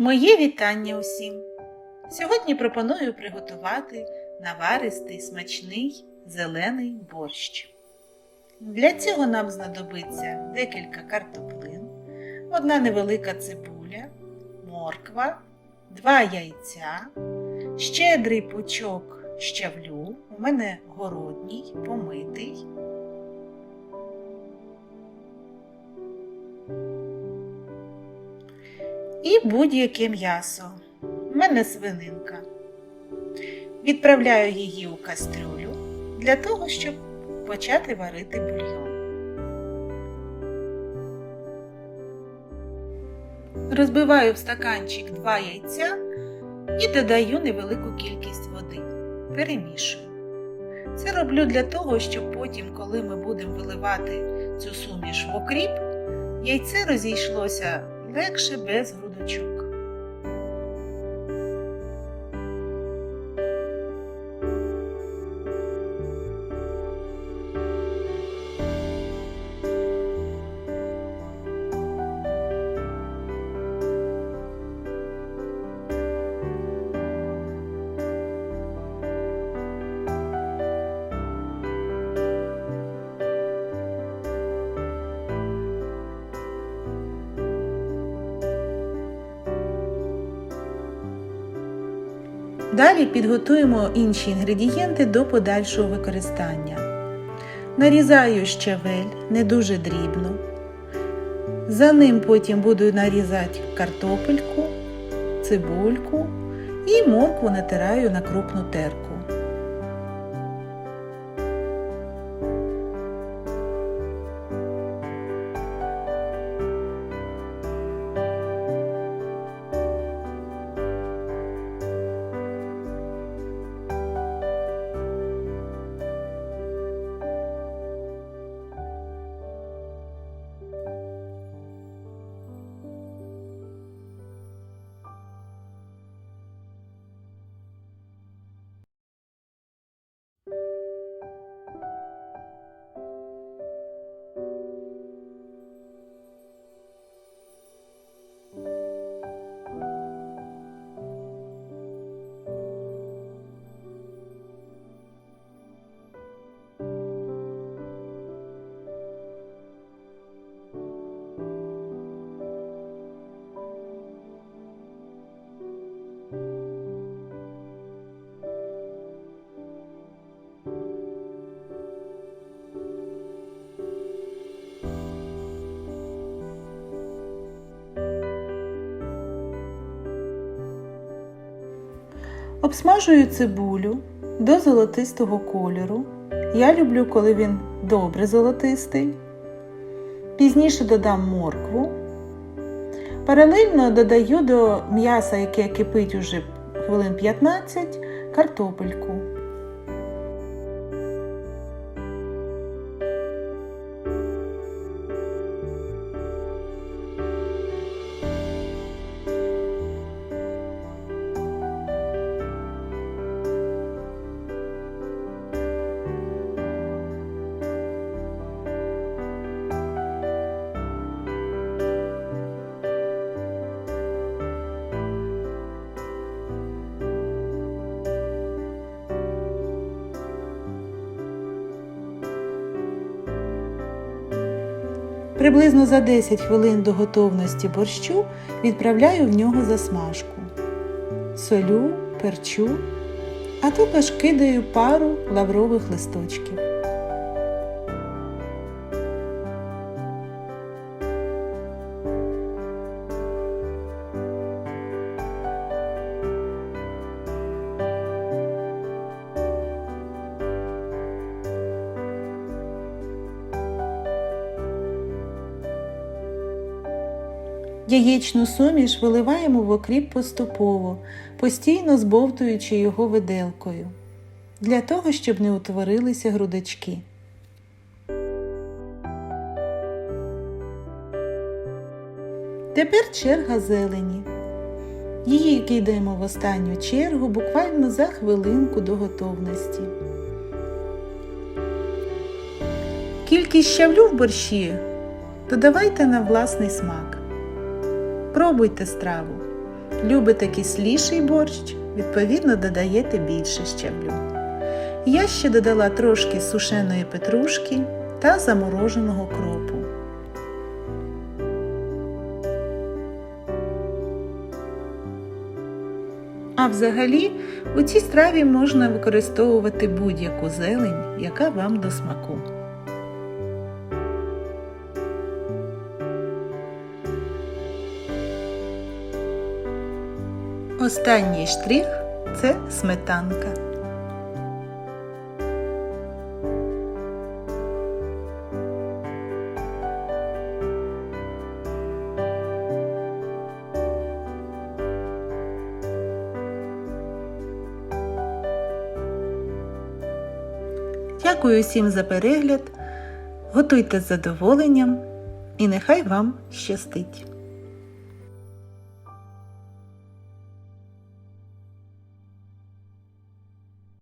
Моє вітання усім! Сьогодні пропоную приготувати наваристий смачний зелений борщ. Для цього нам знадобиться декілька картоплин, одна невелика цибуля, морква, два яйця, щедрий пучок щавлю, у мене городній, помитий. І будь-яке м'ясо. У мене свининка. Відправляю її у кастрюлю для того, щоб почати варити бульйон. Розбиваю в стаканчик 2 яйця і додаю невелику кількість води. Перемішую. Це роблю для того, щоб потім, коли ми будемо виливати цю суміш в окріп, яйце розійшлося легше без грудочок. Далі підготуємо інші інгредієнти до подальшого використання. Нарізаю щавель не дуже дрібно. За ним потім буду нарізати картопельку, цибульку і моркву натираю на крупну терку. Обсмажую цибулю до золотистого кольору. Я люблю, коли він добре золотистий. Пізніше додам моркву. Паралельно додаю до м'яса, яке кипить уже хвилин 15, картопельку. Приблизно за 10 хвилин до готовності борщу відправляю в нього засмажку. Солю, перчу, а також кидаю пару лаврових листочків. Яєчну суміш виливаємо в окріп поступово, постійно збовтуючи його виделкою, для того, щоб не утворилися грудочки. Тепер черга зелені. Її кидаємо в останню чергу буквально за хвилинку до готовності. Кількість щавлю в борщі додавайте на власний смак. Пробуйте страву. Любите кисліший борщ, відповідно додаєте більше щавлю. Я ще додала трошки сушеної петрушки та замороженого кропу. А взагалі у цій страві можна використовувати будь-яку зелень, яка вам до смаку. Останній штрих це сметанка. Дякую всім за перегляд. Готуйте з задоволенням і нехай вам щастить!